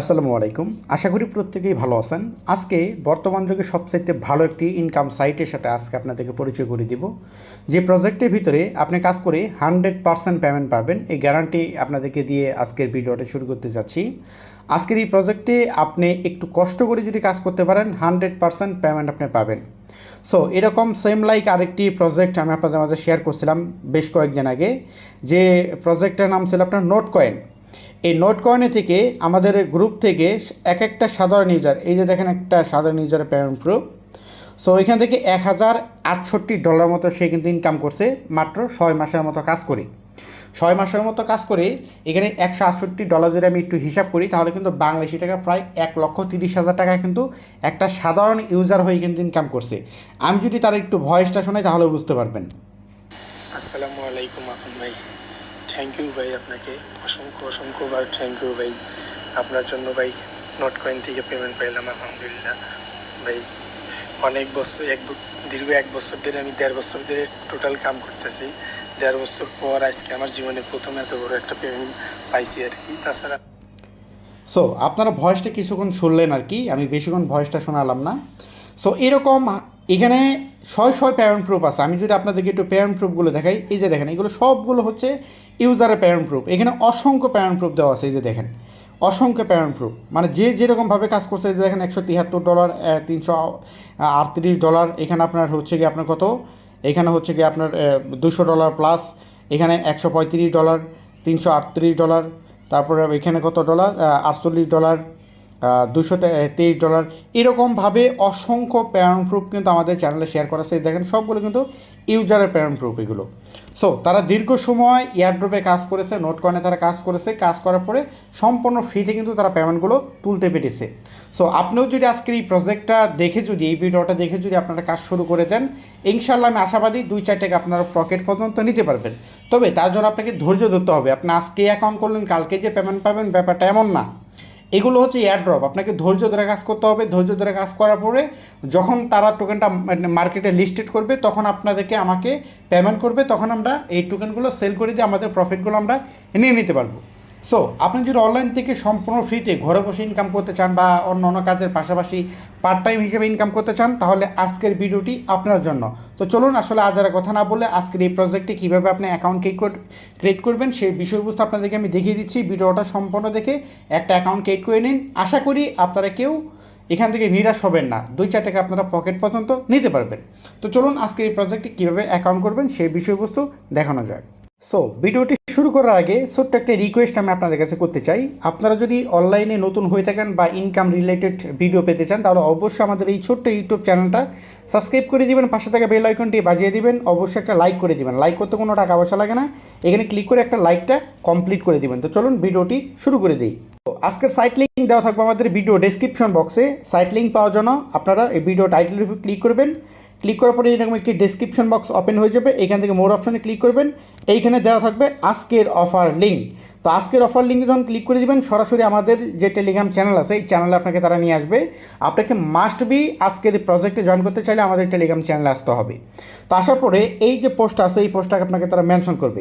আসসালামু আলাইকুম। আশা করি প্রত্যেকেই ভালো আছেন। আজকে বর্তমান যুগে সবচাইতে ভালো একটি ইনকাম সাইটের সাথে আজকে আপনাদেরকে পরিচয় করে দিব। যে প্রজেক্টের ভিতরে আপনি কাজ করে হান্ড্রেড পার্সেন্ট পেমেন্ট পাবেন, এই গ্যারান্টি আপনাদেরকে দিয়ে আজকের ভিডিওটা শুরু করতে যাচ্ছি। আজকের এই প্রজেক্টে আপনি একটু কষ্ট করে যদি কাজ করতে পারেন হান্ড্রেড পার্সেন্ট পেমেন্ট আপনি পাবেন। সো এরকম সেম লাইক আরেকটি প্রজেক্ট আমি আপনাদের মাঝে শেয়ার করছিলাম বেশ কয়েকদিন আগে। যে প্রজেক্টটার নাম ছিল আপনার নোট কয়েন এই নোট কয়েনে থেকে আমাদের গ্রুপ থেকে এক একটা সাধারণ ইউজার এই যে দেখেন একটা সাধারণ ইউজারের পেমেন্ট প্রুফ সো এখান থেকে এক হাজার আটষট্টি ডলার মতো সে কিন্তু ইনকাম করছে মাত্র ছয় মাসের মতো কাজ করে। ছয় মাসের মতো কাজ করে এখানে একশো আটষট্টি ডলার যদি আমি একটু হিসাব করি, তাহলে কিন্তু বাংলাদেশি টাকা প্রায় এক লক্ষ তিরিশ হাজার টাকা কিন্তু একটা সাধারণ ইউজার হয়ে কিন্তু ইনকাম করছে। আমি যদি তার একটু ভয়েসটা শোনাই, তাহলে বুঝতে পারবেন। আসসালামু আলাইকুম আপন ভাই। থ্যাংক ইউ ভাই, আপনাকে। অসংখ্য অসংখ্যবার থ্যাংক ইউ ভাই। আপনার জন্য, ভাই নট কয়েন থেকে পেমেন্ট পাইলাম, আলহামদুলিল্লাহ। ভাই, অনেক বছর, এক দীর্ঘ এক বছর ধরে আমি দেড় বছর ধরে টোটাল কাম করতেছি। দেড় বছর পর আজকে আমার জীবনে প্রথম এত বড় একটা পেমেন্ট পাইছি আর কি। তাছাড়া সো আপনারা ভয়েসটা কিছুক্ষণ শুনলেন আর কি। আমি বেশিক্ষণ ভয়েসটা শোনালাম না। সো এরকম এখানে ছয় ছয় পেমেন্ট প্রুফ আছে। আমি যদি আপনাদেরকে একটু পেমেন্ট প্রুফগুলো দেখাই, এই যে দেখেন, এগুলো সবগুলো হচ্ছে ইউজারের পেমেন্ট প্রুফ এখানে অসংখ্য পেমেন্ট প্রুফ দেওয়া আছে, এই যে দেখেন। অসংখ্য পেমেন্ট প্রুফ মানে যে যেরকমভাবে কাজ করছে, এই যে দেখেন, একশো তিয়াত্তর ডলার তিনশো আটত্রিশ ডলার এখানে আপনার হচ্ছে কি আপনার কত? এখানে হচ্ছে কি আপনার দুশো ডলার প্লাস এখানে একশো পঁয়ত্রিশ ডলার তিনশো আটত্রিশ ডলার তারপরে এখানে কত ডলার আটচল্লিশ ডলার দুশো তেইশ ডলার। এরকমভাবে অসংখ্য প্রেরণ প্রুফ কিন্তু আমাদের চ্যানেলে শেয়ার করা আছে। দেখেন, সবগুলো কিন্তু ইউজারের প্রেরণ প্রুফ এগুলো। সো তারা দীর্ঘ সময় এয়ারড্রপে কাজ করেছে নোট কয়েনে তারা কাজ করেছে। কাজ করার পরে সম্পূর্ণ ফ্রিতে কিন্তু তারা পেমেন্টগুলো তুলতে পেরেছে। সো আপনিও যদি আজকের এই প্রজেক্টটা দেখে যদি, এই ভিডিওটা দেখে যদি আপনারা কাজ শুরু করে দেন ইনশাল্লাহ আমি আশাবাদী দুই চার টাকা আপনারা পকেট পর্যন্ত নিতে পারবেন। তবে তার জন্য আপনাকে ধৈর্য ধরতে হবে। আপনি আজকে অ্যাকাউন্ট করলেন, কালকে যে পেমেন্ট পাবেন, ব্যাপারটা এমন না। এগুলো হচ্ছে এয়ারড্রপ আপনাকে ধৈর্য ধরে কাজ করতে হবে। ধৈর্য ধরে কাজ করার পরে যখন তারা টোকেনটা মার্কেটে লিস্টেড করবে, তখন আপনাদেরকে আমাকে পেমেন্ট করবে। তখন আমরা এই টোকেনগুলো সেল করে দিয়ে আমাদের প্রফিটগুলো আমরা নিয়ে নিতে পারব। সো আপনি যদি অনলাইন থেকে সম্পূর্ণ ফ্রিতে ঘরে বসে ইনকাম করতে চান বা অন্য অন্য কাজের পাশাপাশি পার্ট টাইম হিসেবে ইনকাম করতে চান, তাহলে আজকের ভিডিওটি আপনার জন্য। তো চলুন আসলে আজ আর কথা না বলে আজকের এই প্রজেক্টে কীভাবে আপনি অ্যাকাউন্ট ক্রিয়েট করবেন সেই বিষয়বস্তু আপনাদেরকে আমি দেখিয়ে দিচ্ছি। ভিডিওটা সম্পূর্ণ দেখে একটা অ্যাকাউন্ট ক্রিয়েট করে নিন। আশা করি আপনারা কেউ এখান থেকে নিরাশ হবেন না। দুই চার টাকা আপনারা পকেট পর্যন্ত নিতে পারবেন। তো চলুন আজকের এই প্রজেক্টে কীভাবে অ্যাকাউন্ট করবেন সেই বিষয়বস্তু দেখানো যায় সো ভিডিওটি শুরু করার আগে ছোট্ট একটা রিকোয়েস্ট আমি আপনাদের কাছে করতে চাই। আপনারা যদি অনলাইনে নতুন হয়ে থাকেন বা ইনকাম রিলেটেড ভিডিও পেতে চান, তাহলে অবশ্যই আমাদের এই ছোট্ট ইউটিউব চ্যানেলটা সাবস্ক্রাইব করে দিবেন, পাশে থাকা বেল আইকনটি বাজিয়ে দিবেন, অবশ্যই একটা লাইক করে দিবেন। লাইক করতে কোনো টাকা পয়সা লাগে না। এখানে ক্লিক করে একটা লাইকটা কমপ্লিট করে দিবেন। তো চলুন ভিডিওটি শুরু করে দিই। তো আজকের সাইট লিঙ্ক দেওয়া থাকবে আমাদের ভিডিও ডেসক্রিপশন বক্সে সাইট লিঙ্ক পাওয়ার জন্য আপনারা এই ভিডিও টাইটেলের উপর ক্লিক করবেন। ক্লিক করার পরে এরকম একটি ডেসক্রিপশন বক্স ওপেন হয়ে যাবে। এখান থেকে মোর অপশনে ক্লিক করবেন। এইখানে দেওয়া থাকবে আজকের অফার লিঙ্ক তো আজকের অফার লিঙ্কে যখন ক্লিক করে দিবেন, সরাসরি আমাদের যে টেলিগ্রাম চ্যানেল আছে, এই চ্যানেলে আপনাকে তারা নিয়ে আসবে। আপনাকে মাস্ট বি আজকের প্রজেক্টে জয়েন করতে চাইলে আমাদের টেলিগ্রাম চ্যানেলে আসতে হবে। তো আসার পরে এই যে পোস্ট আছে, এই পোস্টটাকে আপনাকে তারা মেনশন করবে।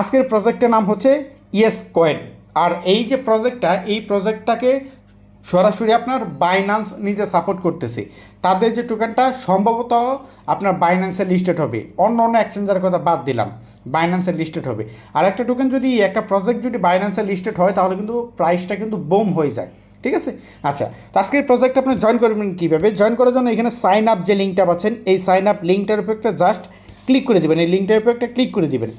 আজকের প্রজেক্টের নাম হচ্ছে ইয়েস কয়েন আর এই যে প্রজেক্টটা এই প্রজেক্টটাকে সরাসরি আপনার বাইনান্স নিজে সাপোর্ট করতেছে। তাদের যে টোকেনটা সম্ভবত আপনার বাইন্যান্সে লিস্টেড হবে। অন্য অন্য এক্সচেঞ্জের কথা বাদ দিলাম। বাইন্যান্সে লিস্টেড হবে। আর একটা টোকেন যদি, একটা প্রজেক্ট যদি বাইন্যান্সে লিস্টেড হয়, তাহলে কিন্তু প্রাইসটা কিন্তু বোম হয়ে যায়। ঠিক আছে? আচ্ছা তো আজকের প্রজেক্ট আপনি জয়েন করবেন কীভাবে? জয়েন করার জন্য এখানে সাইন আপ যে লিঙ্কটা পাচ্ছেন, এই সাইন আপ লিঙ্কটার উপর একটা জাস্ট ক্লিক করে দেবেন। এই লিঙ্কটার উপর একটা ক্লিক করে দেবেন।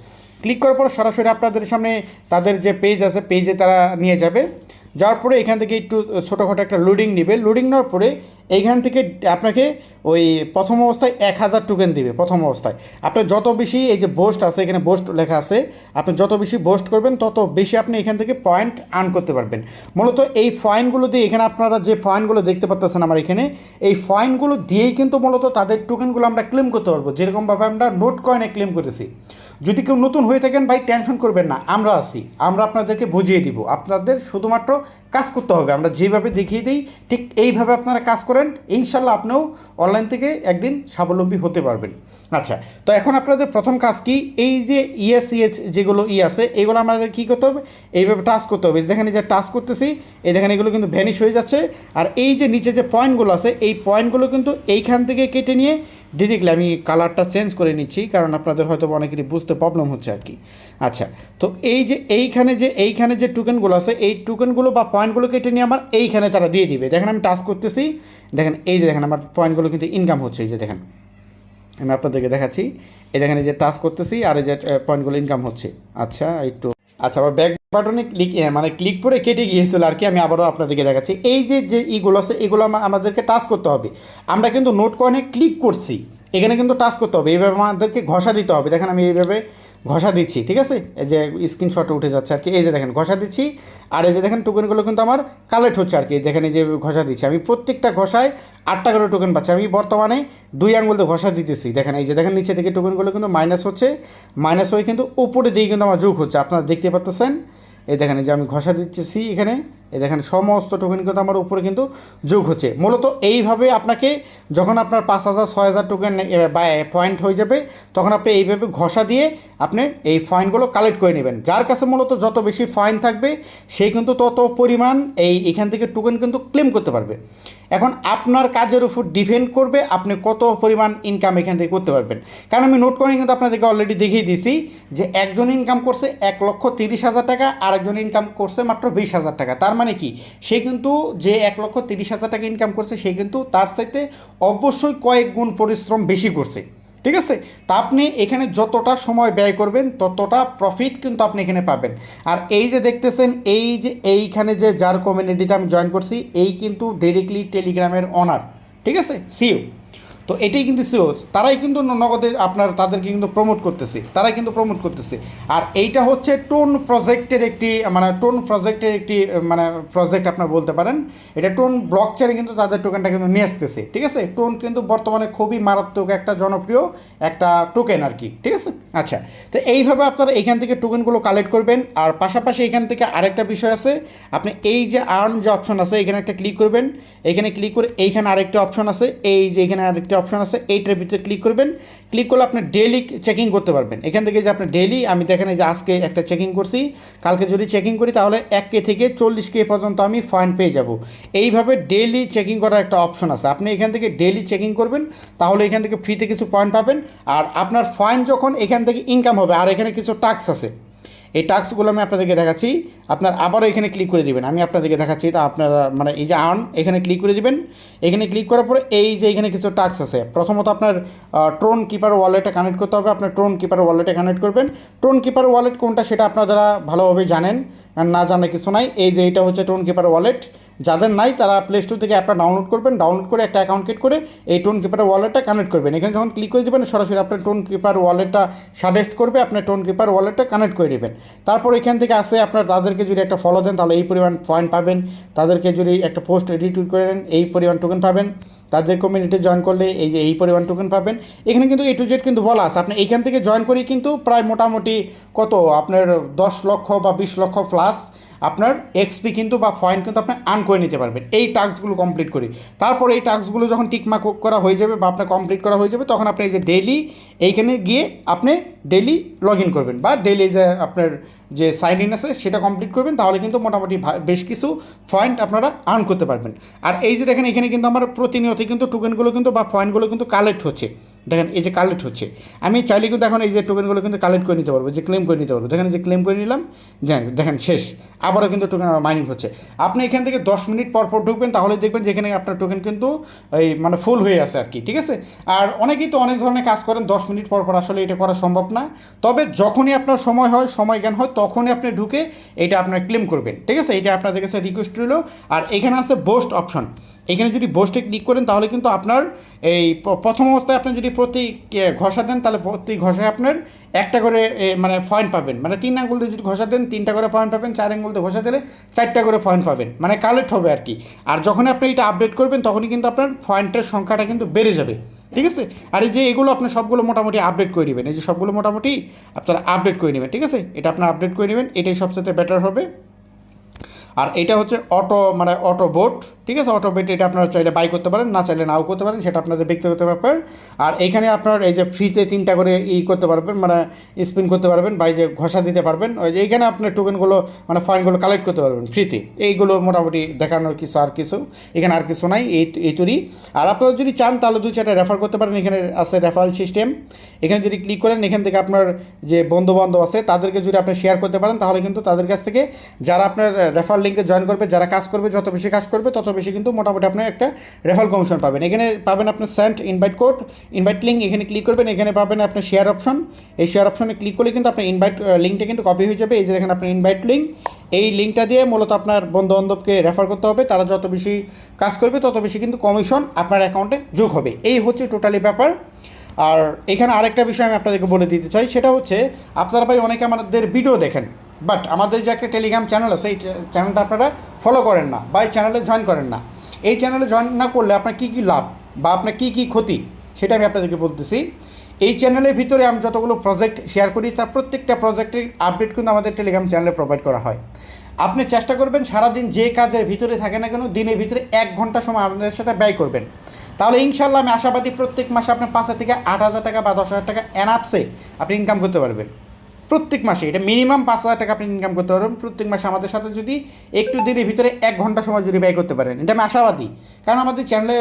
ক্লিক করার পর সরাসরি আপনাদের সামনে তাদের যে পেজ আছে পেজে তারা নিয়ে যাবে। যাওয়ার পরে এখান থেকে একটু ছোটোখাটো একটা লোডিং নেবে। লোডিং নেওয়ার পরে এইখান থেকে আপনাকে ওই প্রথম অবস্থায় এক হাজার টোকেন দিবে, প্রথম অবস্থায়। আপনার যত বেশি এই যে বোস্ট আছে, এখানে বোস্ট লেখা আছে, আপনি যত বেশি বোস্ট করবেন, তত বেশি আপনি এখান থেকে পয়েন্ট আর্ন করতে পারবেন। মূলত এই পয়েন্টগুলো দিয়ে এখানে আপনারা যে পয়েন্টগুলো দেখতে পাচ্ছেন আমার এখানে, এই পয়েন্টগুলো দিয়েই কিন্তু মূলত তাদের টোকেনগুলো আমরা ক্লেম করতে পারব। যেরকমভাবে আমরা নোট কয়েনে ক্লেম করেছি যদি কেউ নতুন হয়ে থাকেন, ভাই টেনশন করবেন না, আমরা আছি। আমরা আপনাদেরকে বুঝিয়ে দিব। আপনাদের শুধুমাত্র কাজ করতে হবে। আমরা যেভাবে দেখিয়ে দিই, ঠিক এইভাবে আপনারা কাজ করেন ইনশাল্লাহ আপনিও অনলাইন থেকে একদিন স্বাবলম্বী হতে পারবেন। আচ্ছা তো এখন আপনাদের প্রথম কাজ কি? এই যে ইএস ইএস যেগুলো ই আছে, এগুলো আমাদের কী করতে হবে? এইভাবে টাচ করতে হবে। দেখেন এই যে টাচ করতেছি, এই দেখেন এগুলো কিন্তু ভ্যানিশ হয়ে যাচ্ছে। আর এই যে নিচে যে পয়েন্টগুলো আছে, এই পয়েন্টগুলো কিন্তু এইখান থেকে কেটে নিয়ে ডিরেক্টলি আমি কালারটা চেঞ্জ করে নিচ্ছি, কারণ আপনাদের হয়তো অনেকেরই বুঝতে প্রবলেম হচ্ছে আর কি। আচ্ছা তো এই যে এইখানে যে এইখানে যে টোকেনগুলো আছে, এই টোকেনগুলো বা পয়েন্টগুলো কেটে নিয়ে আমার এইখানে তারা দিয়ে দিবে। দেখেন আমি টাচ করতেছি, দেখেন এই যে দেখেন আমার পয়েন্টগুলো কিন্তু ইনকাম হচ্ছে, এই যে দেখেন। আমি আপনাদেরকে দেখাচ্ছি। এই যে টাচ করতেছি আর এই যে পয়েন্টগুলো ইনকাম হচ্ছে। আচ্ছা একটু আচ্ছা আবার ব্যাক বাটনে ক্লিক মানে ক্লিক করে কেটে গিয়েছিল আর কি, আমি আবারও আপনাদেরকে দেখাচ্ছি। এই যে যে ইগুলো আছে, এগুলো আমাদেরকে টাচ করতে হবে। আমরা কিন্তু নোট কয়েনে ক্লিক করছি। এখানে কিন্তু টাচ করতে হবে। এইভাবে আমাদেরকে ঘষা দিতে হবে। দেখেন আমি এইভাবে ঘষা দিচ্ছি, ঠিক আছে? এই যে স্ক্রিনশট উঠে যাচ্ছে আর কি। এই যে দেখেন, ঘষা দিচ্ছি। আর এই যে দেখেন টোকেনগুলো কিন্তু আমার কালেক্ট হচ্ছে আর কি। দেখেন, এই যে ঘষা দিচ্ছি। আমি প্রত্যেকটা ঘষায় আটটা করে টোকেন পাচ্ছি। আমি বর্তমানে দুই আঙ্গুল দিয়ে ঘষা দিতেছি। দেখেন, এই যে দেখেন, নিচে থেকে টোকেনগুলো কিন্তু মাইনাস হচ্ছে। মাইনাস হয়ে কিন্তু উপরে দিয়ে কিন্তু আমার যোগ হচ্ছে। আপনারা দেখতে পাচ্ছেন এই দেখেন যে আমি ঘষা দিচ্ছি সি এখানে, এই দেখেন, সমস্ত টোকেন কিন্তু আমার উপরে কিন্তু যোগ হচ্ছে। মূলত এইভাবে আপনাকে যখন আপনার পাঁচ হাজার, ছয় হাজার টোকেন বা পয়েন্ট হয়ে যাবে, তখন আপনি এইভাবে ঘষা দিয়ে আপনি এই ফাইনগুলো কালেক্ট করে নেবেন। যার কাছে মূলত যত বেশি ফাইন থাকবে, সে কিন্তু তত পরিমাণ এই এখান থেকে টোকেন কিন্তু ক্লেম করতে পারবে। এখন আপনার কাজের উপর ডিপেন্ড করবে আপনি কত পরিমাণ ইনকাম এখান থেকে করতে পারবেন। কারণ আমি নোট করে কিন্তু আপনাদেরকে অলরেডি দেখিয়ে দিছি যে একজন ইনকাম করছে এক লক্ষ তিরিশ হাজার টাকা আর একজন ইনকাম করছে মাত্র বিশ হাজার টাকা। তার মানে কি? সে কিন্তু যে এক লক্ষ তিরিশ হাজার টাকা ইনকাম করছে, সে কিন্তু তার সাথে অবশ্যই কয়েক গুণ পরিশ্রম বেশি করছে। ঠিক আছে? তা আপনি এখানে যতটা সময় ব্যয় করবেন, ততটা প্রফিট কিন্তু আপনি এখানে পাবেন। আর এই যে দেখতেছেন, এই যে এইখানে যে যার কমিউনিটিতে আমি জয়েন করছি, এই কিন্তু ডিরেক্টলি টেলিগ্রামের অনার ঠিক আছে? সিও তো এটাই কিন্তু সিও তারাই কিন্তু নগদে আপনার তাদেরকে কিন্তু প্রমোট করতেছে, তারাই কিন্তু প্রমোট করতেছে। আর এইটা হচ্ছে টোন প্রজেক্টের একটি মানে টোন প্রজেক্টের একটি মানে প্রজেক্ট আপনার বলতে পারেন। এটা টোন ব্লক চেনে কিন্তু তাদের টোকেনটা কিন্তু নিয়ে আসতেছে, ঠিক আছে? টোন কিন্তু বর্তমানে খুবই মারাত্মক একটা জনপ্রিয় একটা টোকেন আর কি, ঠিক আছে? আচ্ছা তো এইভাবে আপনারা এখান থেকে টোকেনগুলো কালেক্ট করবেন। আর পাশাপাশি এখান থেকে আরেকটা বিষয় আছে, আপনি এই যে আর্ন যে অপশন আছে, এখানে একটা ক্লিক করবেন। এখানে ক্লিক করে এইখানে আরেকটা অপশন আছে, এই যে এখানে আরেকটা অপশন আছে, এইটার ভিতরে ক্লিক করবেন। ক্লিক করলে আপনি ডেলি চেকিং করতে পারবেন। এখান থেকে যে আপনি ডেলি আমি দেখেন যে আজকে একটা চেকিং করছি, কালকে যদি চেকিং করি তাহলে এক কে থেকে চল্লিশ কে পর্যন্ত আমি ফাইন পেয়ে যাব। এইভাবে ডেলি চেকিং করার একটা অপশন আছে। আপনি এখান থেকে ডেলি চেকিং করবেন, তাহলে এখান থেকে ফ্রিতে কিছু পয়েন্ট পাবেন। আর আপনার ফাইন যখন এখান থেকে ইনকাম হবে, আর এখানে কিছু টাক্স আছে এই টাস্কগুলো আমি আপনাদেরকে দেখাচ্ছি। আপনার আবারও এখানে ক্লিক করে দিবেন। আমি আপনাদেরকে দেখাচ্ছি, তা আপনারা মানে এই যে আর্ন এখানে ক্লিক করে দিবেন। এখানে ক্লিক করার পরে এই যে এখানে কিছু টাস্ক আছে। প্রথমত আপনার ট্রোন কিপার ওয়ালেটে কানেক্ট করতে হবে। আপনার ট্রোন কিপার ওয়ালেটে কানেক্ট করবেন। ট্রোন কিপার ওয়ালেট কোনটা সেটা আপনারা ভালোভাবে জানেন। না জানা কিছু নাই। এই যে এটা হচ্ছে ট্রোন কিপার ওয়ালেট যাদের নাই তারা প্লে স্টোর থেকে অ্যাপটা ডাউনলোড করবেন ডাউনলোড করে একটা অ্যাকাউন্ট ক্রিয়েট করে এই টোন কিপার ওয়ালেটটা কানেক্ট করবেন। এখানে যখন ক্লিক করে দেবেন, সরাসরি আপনার টোন কিপার ওয়ালেটটা সাজেস্ট করবে, আপনার টোন কিপার ওয়ালেটটা কানেক্ট করে দেবেন। তারপর এখান থেকে আসে আপনার তাদেরকে যদি একটা ফলো দেন, তাহলে এই পরিমাণ পয়েন্ট পাবেন। তাদেরকে যদি একটা পোস্ট এডিট করেন, এই পরিমাণ টোকেন পাবেন। তাদের কমিউনিটি জয়েন করলে এই যে এই পরিমাণ টোকেন পাবেন। এখানে কিন্তু এ টু জেড কিন্তু বলা আছে। আপনি এইখান থেকে জয়েন করেই কিন্তু প্রায় মোটামুটি কত? আপনার দশ লক্ষ বা বিশ লক্ষ প্লাস আপনার এক্সপি কিন্তু বা পয়েন্ট কিন্তু আপনি আর্ন করে নিতে পারবেন। এই টাস্কগুলো কমপ্লিট করি। তারপর এই টাস্কগুলো যখন টিকমার্ক করা হয়ে যাবে বা আপনার কমপ্লিট করা হয়ে যাবে, তখন আপনি এই যে ডেইলি এইখানে গিয়ে আপনি ডেইলি লগ ইন করবেন বা ডেইলি যে আপনার যে সাইন ইন আছে সেটা কমপ্লিট করবেন, তাহলে কিন্তু মোটামুটি বেশ কিছু পয়েন্ট আপনারা আর্ন করতে পারবেন। আর এই যে দেখেন, এখানে কিন্তু আমার প্রতিনিয়ত কিন্তু টোকেনগুলো কিন্তু বা পয়েন্টগুলো কিন্তু কালেক্ট হচ্ছে। দেখেন, এই যে কালেক্ট হচ্ছে। আমি চাইলে কিন্তু এখন এই যে টোকেনগুলো কিন্তু কালেক্ট করে নিতে পারব, যে ক্লেম করে নিতে পারব। দেখেন যে ক্লেম করে নিলাম জানেন দেখেন, শেষ। আবারও কিন্তু টোকেন মাইনিং হচ্ছে। আপনি এখান থেকে দশ মিনিট পর পর ঢুকবেন, তাহলে দেখবেন যে এখানে আপনার টোকেন কিন্তু, এই মানে ফুল হয়ে আছে আর কি, ঠিক আছে? আর অনেকেই তো অনেক ধরনের কাজ করেন, দশ মিনিট পর পর আসলে এটা করা সম্ভব না। তবে যখনই আপনার সময় হয়, সময় জ্ঞান হয়, তখনই আপনি ঢুকে এটা আপনার ক্লেম করবেন, ঠিক আছে? এটা আপনাদের কাছে রিকোয়েস্ট রইল। আর এখানে আছে বোস্ট অপশন এখানে যদি বোস্টে ক্লিক করেন, তাহলে কিন্তু আপনার এই প্রথম অবস্থায় আপনি যদি প্রতি ঘষা দেন, তাহলে প্রতি ঘষায় আপনার একটা করে মানে পয়েন্ট পাবেন। মানে তিন আঙ্গুল দিয়ে যদি ঘষা দেন, তিনটা করে পয়েন্ট পাবেন, চার আঙ্গুল দিয়ে ঘষা দিলে চারটা করে পয়েন্ট পাবেন। মানে কালেক্ট হবে আর কি। আর যখন আপনি এটা আপডেট করবেন, তখনই কিন্তু আপনার পয়েন্টের সংখ্যাটা কিন্তু বেড়ে যাবে। ঠিক আছে? আর এই যে এগুলো আপনি সবগুলো মোটামুটি আপডেট করে নেবেন। এই যে সবগুলো মোটামুটি আপনারা আপডেট করে নেবেন। ঠিক আছে? এটা আপনার আপডেট করে নেবেন। এটাই সবচেয়ে বেটার হবে। আর এটা হচ্ছে অটো মানে অটো বোট ঠিক আছে? অটো বেট এটা আপনারা চাইলে বাই করতে পারেন, না চাইলে নাও করতে পারেন, সেটা আপনাদের ব্যক্তিগত ব্যাপার। আর এইখানে আপনার এই যে ফ্রিতে তিনটা করে ই করতে পারবেন মানে স্পিন করতে পারবেন, বা যে ঘষা দিতে পারবেন, ওই যে এইখানে আপনার টোকেনগুলো মানে ফাইনগুলো কালেক্ট করতে পারবেন ফ্রিতে এইগুলো মোটামুটি দেখানোর কিছু আর কিছু, এখানে আর কিছু নাই, এই এই তৈরি। আর আপনারা যদি চান, তাহলে দুই চারটা রেফার করতে পারেন, এখানে আছে রেফারেল সিস্টেম এখানে যদি ক্লিক করেন, এখান থেকে আপনার যে বন্ধু বান্ধব আছে, তাদেরকে যদি আপনি শেয়ার করতে পারেন, তাহলে কিন্তু তাদের কাছ থেকে যারা আপনার রেফার লিঙ্কে জয়েন করবে, যারা কাজ করবে, যত বেশি কাজ করবে, তত বেশি কিন্তু মোটামুটি আপনি একটা রেফার কমিশন পাবেন। এখানে পাবেন আপনার sent invite code invite link এখানে ক্লিক করবেন, এখানে পাবেন আপনার শেয়ার অপশন এই শেয়ার অপশনে ক্লিক করলে কিন্তু আপনার ইনভাইট লিঙ্কটা কিন্তু কপি হয়ে যাবে। এই যে দেখেন আপনার ইনভাইট লিঙ্ক এই লিঙ্কটা দিয়ে মূলত আপনার বন্ধু বান্ধবকে রেফার করতে হবে। তারা যত বেশি কাজ করবে, তত বেশি কিন্তু কমিশন আপনার অ্যাকাউন্টে যোগ হবে। এই হচ্ছে টোটালি ব্যাপার। আর এখানে আরেকটা বিষয় আমি আপনাদেরকে বলে দিতে চাই, সেটা হচ্ছে, আপনারা ভাই অনেকে আমাদের ভিডিও দেখেন। বাট আমাদের যে একটা টেলিগ্রাম চ্যানেল আছে, এই চ্যানেলটা আপনারা ফলো করেন না বা এই চ্যানেলে জয়েন করেন না। এই চ্যানেলে জয়েন না করলে আপনার কী কী লাভ বা আপনার কী কী ক্ষতি সেটা আমি আপনাদেরকে বলতেছি। এই চ্যানেলের ভিতরে আমি যতগুলো প্রজেক্ট শেয়ার করি, তার প্রত্যেকটা প্রজেক্টের আপডেট কিন্তু আমাদের টেলিগ্রাম চ্যানেলে প্রোভাইড করা হয়। আপনি চেষ্টা করবেন সারাদিন যে কাজের ভিতরে থাকে না কেন, দিনের ভিতরে এক ঘণ্টা সময় আপনাদের সাথে ব্যয় করবেন। তাহলে ইনশাল্লাহ আমি আশাবাদী প্রত্যেক মাসে আপনার পাঁচ থেকে আট হাজার টাকা বা দশ হাজার টাকা অ্যানাপসে আপনি ইনকাম করতে পারবেন। প্রত্যেক মাসে, এটা মিনিমাম পাঁচ হাজার টাকা আপনি ইনকাম করতে পারবেন। প্রত্যেক মাসে আমাদের সাথে যদি একটু দিনের ভিতরে এক ঘণ্টা সময় যদি ব্যয় করতে পারেন, এটা আমি আশাবাদী। কারণ আমাদের চ্যানেলে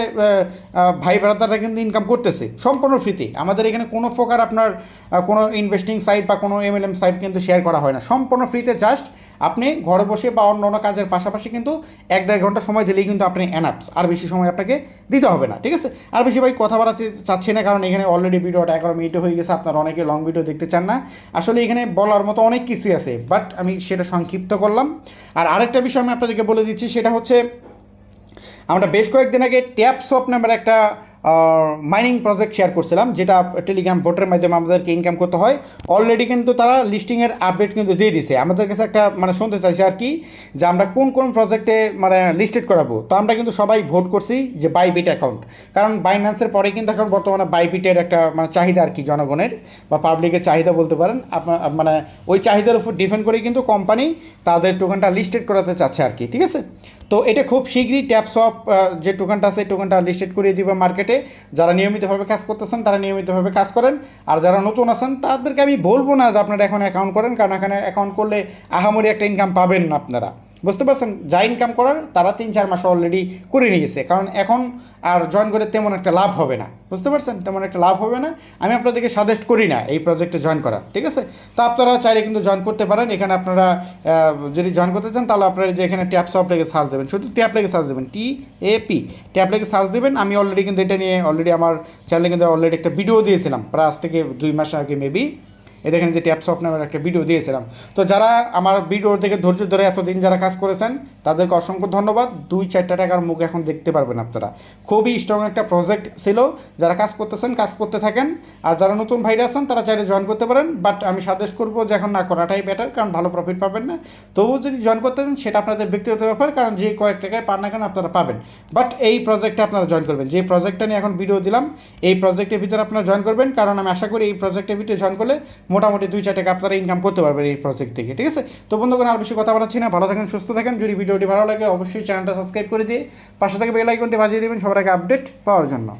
ভাই ব্রাদাররা কিন্তু ইনকাম করতেছে, সম্পূর্ণ ফ্রিতে আমাদের এখানে কোনো প্রকার আপনার কোনো ইনভেস্টিং সাইট বা কোনো এমএলএম সাইট কিন্তু শেয়ার করা হয় না। সম্পূর্ণ ফ্রিতে জাস্ট আপনি ঘরে বসে বা অন্য অন্য কাজের পাশাপাশি কিন্তু এক দেড় ঘণ্টা সময় দিলেই কিন্তু আপনি অ্যানাপস আর বেশি সময় আপনাকে দিতে হবে না, ঠিক আছে? আর বেশি ভাই কথা বাড়াতে চাচ্ছি না, কারণ এখানে অলরেডি ভিডিওটা এগারো মিনিটে হয়ে গেছে, আপনারা অনেকে লং ভিডিও দেখতে চান না। আসলে এখানে বলার মতো অনেক কিছুই আছে বাট আমি সেটা সংক্ষিপ্ত করলাম। আর আরেকটা বিষয় আমি আপনাদেরকে বলে দিচ্ছি, সেটা হচ্ছে, আমরা বেশ কয়েকদিন আগে ট্যাপ সপ নামের একটা মাইনিং প্রজেক্ট শেয়ার করছিলাম, যেটা টেলিগ্রাম বোটের মাধ্যমে আমাদেরকে ইনকাম করতে হয়। অলরেডি কিন্তু তারা লিস্টিংয়ের আপডেট কিন্তু দিয়ে দিছে। আমাদের কাছে একটা মানে শুনতে চাইছে আর কি, যে আমরা কোন কোন প্রজেক্টে মানে লিস্টেড করাবো। তো আমরা কিন্তু সবাই ভোট করছি যে বাইবিট অ্যাকাউন্ট কারণ বাইন্যান্সের পরে কিন্তু এখন বর্তমানে বাইবিটের একটা মানে চাহিদা আর কি জনগণের, বা পাবলিকের চাহিদা বলতে পারেন। আপনার মানে ওই চাহিদার উপর ডিপেন্ড করে কিন্তু কোম্পানি তাদের টোকেনটা লিস্টেড করাতে চাচ্ছে আর কি, ঠিক আছে? তো এটা খুব শীঘ্রই ট্যাপস অফ যে টোকেনটা আছে টোকেনটা লিস্টেড করিয়ে দিবে মার্কেটে যারা নিয়মিতভাবে কাজ করতেছেন তারা নিয়মিতভাবে কাজ করেন। আর যারা নতুন আছেন, তাদেরকে আমি বলব না যে আপনারা এখন অ্যাকাউন্ট করেন, কারণ এখানে অ্যাকাউন্ট করলে আহামরি একটা ইনকাম পাবেন না আপনারা। বুঝতে পারছেন? যা ইনকাম করার তারা তিন, চার মাস অলরেডি করে নিয়েছে কারণ এখন আর জয়েন করে তেমন একটা লাভ হবে না। বুঝতে পারছেন? তেমন একটা লাভ হবে না। আমি আপনাদেরকে সাজেস্ট করি না এই প্রজেক্টে জয়েন করা ঠিক আছে? তো আপনারা চাইলে কিন্তু জয়েন করতে পারেন। এখানে আপনারা যদি জয়েন করতে চান, তাহলে আপনারা যে এখানে ট্যাপ সব লেগে সার্চ দেবেন। শুধু ট্যাপ লেগে সার্চ দেবেন। টি এ পি ট্যাপ লেগে সার্চ দেবেন। আমি অলরেডি কিন্তু এটা নিয়ে অলরেডি আমার চ্যানেলে কিন্তু অলরেডি একটা ভিডিও দিয়েছিলাম। প্রায় আজ থেকে দুই মাস আগে মেবি এ দেখেন যে ট্যাপস অফ নামের একটা ভিডিও দিয়েছিলাম। তো যারা আমার ভিডিও থেকে ধৈর্য ধরে এতদিন যারা কাজ করেছেন, তাদেরকে অসংখ্য ধন্যবাদ। দুই চারটা টাকার মুখ এখন দেখতে পারবেন আপনারা। খুবই স্ট্রং একটা প্রজেক্ট ছিল। যারা কাজ করতেছেন, কাজ করতে থাকেন। আর যারা নতুন ভাইরা আছেন, তারা চাইলে জয়েন করতে পারেন। বাট আমি সাজেস্ট করব যে এখন না করাটাই বেটার কারণ ভালো প্রফিট পাবেন না। তবুও যদি জয়েন করতে চান, সেটা আপনাদের ব্যক্তিগত ব্যাপার, কারণ যে কয়েক টাকায় পান না কেন আপনারা পাবেন। বাট এই প্রজেক্টে আপনারা জয়েন করবেন। যে প্রজেক্টটা নিয়ে এখন ভিডিও দিলাম, এই প্রজেক্টের ভিতরে আপনারা জয়েন করবেন। কারণ আমি আশা করি এই প্রজেক্টের ভিতরে জয়েন করলে মোটামুটি দুই চার টাকা আপনারা ইনকাম করতে পারবেন এই প্রজেক্ট থেকে, ঠিক আছে? তো বন্ধুগণ, আর বেশি কথা বলাচ্ছি না। ভালো থাকেন, সুস্থ থাকেন। যদি ভিডিওটি ভালো লাগে, অবশ্যই চ্যানেলটা সাবস্ক্রাইব করে দিয়ে পাশে থেকে বেল আইকনটি বাজিয়ে দেবেন। সবার আগে আপডেট পাওয়ার জন্য।